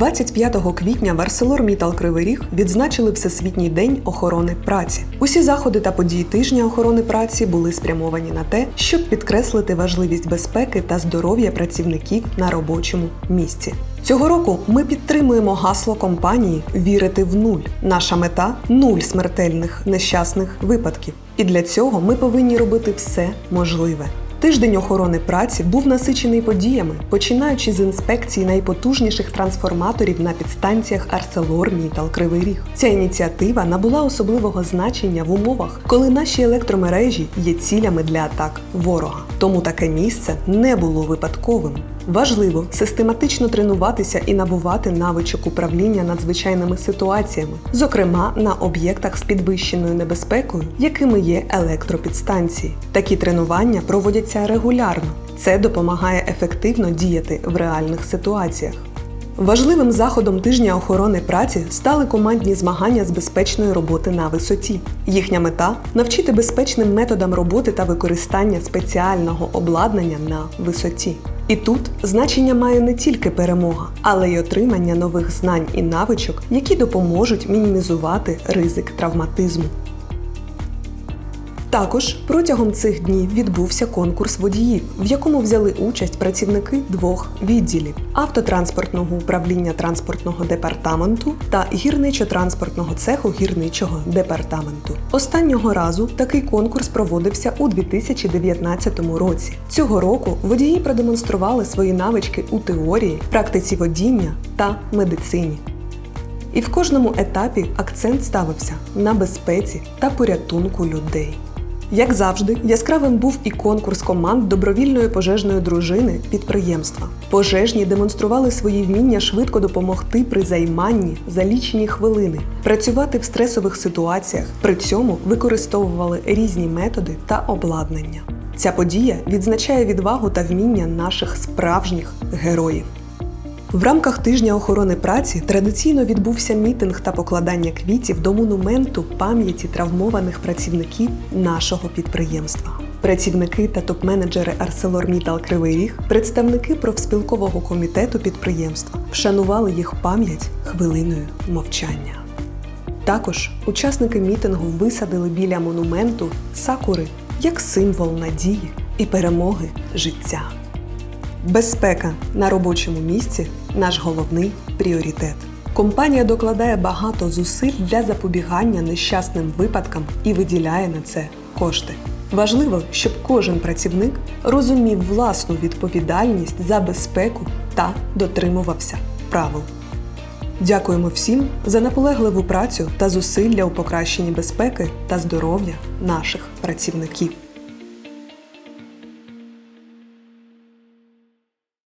25 квітня в ArcelorMittal Кривий Ріг відзначили Всесвітній день охорони праці. Усі заходи та події тижня охорони праці були спрямовані на те, щоб підкреслити важливість безпеки та здоров'я працівників на робочому місці. Цього року ми підтримуємо гасло компанії Вірити в нуль. Наша мета нуль смертельних нещасних випадків. І для цього ми повинні робити все можливе. Тиждень охорони праці був насичений подіями, починаючи з інспекції найпотужніших трансформаторів на підстанціях ArcelorMittal Кривий Ріг. Ця ініціатива набула особливого значення в умовах, коли наші електромережі є цілями для атак ворога. Тому таке місце не було випадковим. Важливо систематично тренуватися і набувати навичок управління надзвичайними ситуаціями, зокрема на об'єктах з підвищеною небезпекою, якими є електропідстанції. Такі тренування проводяться регулярно. Це допомагає ефективно діяти в реальних ситуаціях. Важливим заходом тижня охорони праці стали командні змагання з безпечної роботи на висоті. Їхня мета навчити безпечним методам роботи та використання спеціального обладнання на висоті. І тут значення має не тільки перемога, але й отримання нових знань і навичок, які допоможуть мінімізувати ризик травматизму. Також протягом цих днів відбувся конкурс водіїв, в якому взяли участь працівники двох відділів автотранспортного управління транспортного департаменту та гірничо-транспортного цеху гірничого департаменту. Останнього разу такий конкурс проводився у 2019 році. Цього року водії продемонстрували свої навички у теорії, практиці водіння та медицині. І в кожному етапі акцент ставився на безпеці та порятунку людей. Як завжди, яскравим був і конкурс команд добровільної пожежної дружини підприємства. Пожежні демонстрували свої вміння швидко допомогти при займанні за лічені хвилини, працювати в стресових ситуаціях, при цьому використовували різні методи та обладнання. Ця подія відзначає відвагу та вміння наших справжніх героїв. В рамках тижня охорони праці традиційно відбувся мітинг та покладання квітів до монументу пам'яті травмованих працівників нашого підприємства. Працівники та топ-менеджери ArcelorMittal Кривий Ріг, представники профспілкового комітету підприємства вшанували їх пам'ять хвилиною мовчання. Також учасники мітингу висадили біля монументу сакури як символ надії і перемоги життя. Безпека на робочому місці наш головний пріоритет. Компанія докладає багато зусиль для запобігання нещасним випадкам і виділяє на це кошти. Важливо, щоб кожен працівник розумів власну відповідальність за безпеку та дотримувався правил. Дякуємо всім за наполегливу працю та зусилля у покращенні безпеки та здоров'я наших працівників.